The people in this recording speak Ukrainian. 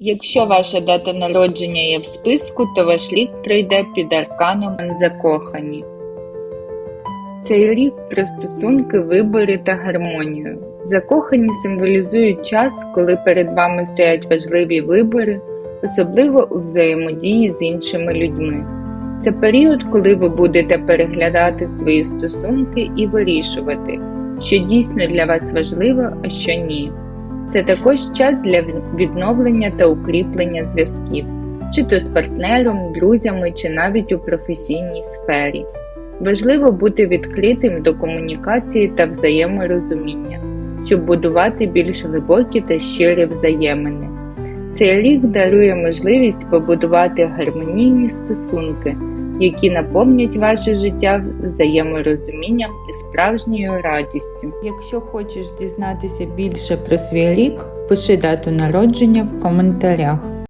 Якщо ваша дата народження є в списку, то ваш рік пройде під арканом закохані. Цей рік про стосунки, вибори та гармонію. Закохані символізують час, коли перед вами стоять важливі вибори, особливо у взаємодії з іншими людьми. Це період, коли ви будете переглядати свої стосунки і вирішувати, що дійсно для вас важливо, а що ні. Це також час для відновлення та укріплення зв'язків, чи то з партнером, друзями, чи навіть у професійній сфері. Важливо бути відкритим до комунікації та взаєморозуміння, щоб будувати більш глибокі та щирі взаємини. Цей рік дарує можливість побудувати гармонійні стосунки, які наповнять ваше життя взаєморозумінням і справжньою радістю. Якщо хочеш дізнатися більше про свій рік, пиши дату народження в коментарях.